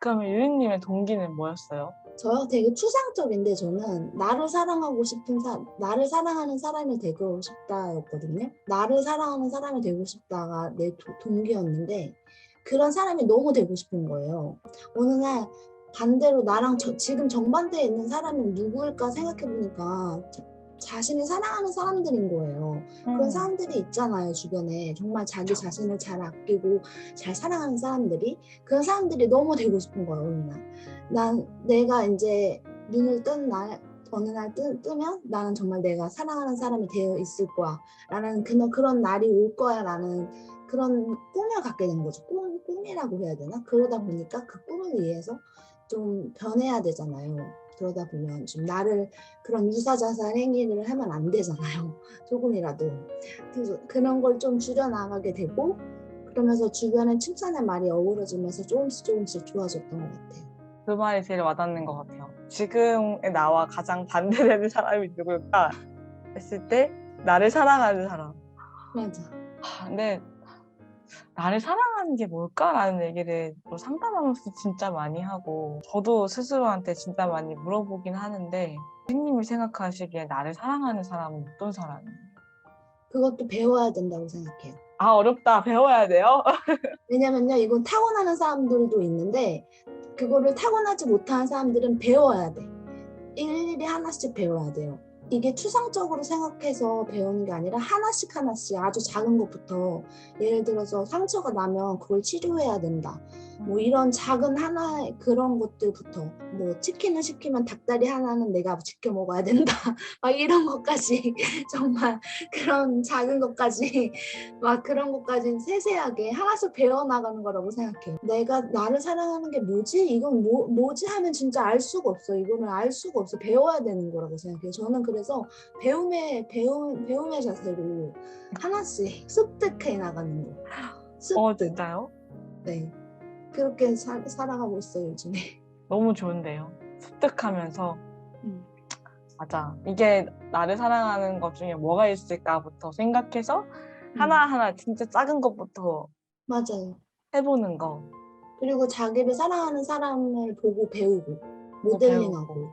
그러면 유리님의 동기는 뭐였어요? 저요 되게 추상적인데 저는 나를 사랑하고 싶은 사 나를 사랑하는 사람이 되고 싶다였거든요. 나를 사랑하는 사람이 되고 싶다가 내 도- 동기였는데 그런 사람이 너무 되고 싶은 거예요. 어느 날 반대로 나랑 저- 지금 정반대에 있는 사람은 누구일까 생각해 보니까 자신이 사랑하는 사람들인 거예요. 그런 음. 사람들이 있잖아요 주변에 정말 자기 자신을 잘 아끼고 잘 사랑하는 사람들이 그런 사람들이 너무 되고 싶은 거예요 어느 날. 난 내가 이제 눈을 뜬 날 어느 날 뜨, 뜨면 나는 정말 내가 사랑하는 사람이 되어 있을 거야 라는 그런 그런 날이 올 거야 라는 그런 꿈을 갖게 된 거죠. 꿈 꿈이라고 해야 되나? 그러다 보니까 그 꿈을 위해서 좀 변해야 되잖아요. 그러다 보면 좀 나를 그런 유사자살 행위를 하면 안 되잖아요. 조금이라도. 그래서 그런 걸 좀 줄여나가게 되고 그러면서 주변의 칭찬의 말이 어우러지면서 조금씩 조금씩 좋아졌던 것 같아요. 그 말이 제일 와닿는 것 같아요. 지금의 나와 가장 반대되는 사람이 누굴까 했을 때 나를 사랑하는 사람. 맞아. 하, 근데 나를 사랑하는 게 뭘까라는 얘기를 또 상담하면서 진짜 많이 하고 저도 스스로한테 진짜 많이 물어보긴 하는데 선생님이 생각하시기에 나를 사랑하는 사람은 어떤 사람이에요? 그것도 배워야 된다고 생각해요. 아 어렵다 배워야 돼요? 왜냐면요, 이건 타고나는 사람들도 있는데 그거를 타고나지 못하는 사람들은 배워야 돼. 일일이 하나씩 배워야 돼요. 이게 추상적으로 생각해서 배우는 게 아니라 하나씩 하나씩 아주 작은 것부터 예를 들어서 상처가 나면 그걸 치료해야 된다. 뭐 이런 작은 하나의 그런 것들부터 뭐 치킨을 시키면 닭다리 하나는 내가 지켜 먹어야 된다. 막 이런 것까지 정말 그런 작은 것까지 막 그런 것까지 세세하게 하나씩 배워나가는 거라고 생각해요. 내가 나를 사랑하는 게 뭐지? 이건 뭐, 뭐지? 하면 진짜 알 수가 없어. 이거는 알 수가 없어. 배워야 되는 거라고 생각해요. 저는 그래서 배움의, 배움, 배움의 자세로 하나씩 습득해 나가는 거. 습득. 어 진짜요? 네. 그렇게 사, 살아가고 있어요, 요즘에. 너무 좋은데요. 습득하면서 음. 맞아 이게 나를 사랑하는 것 중에 뭐가 있을까부터 생각해서 하나하나 진짜 작은 것부터 맞아요. 해보는 거 그리고 자기를 사랑하는 사람을 보고 배우고 모델링하고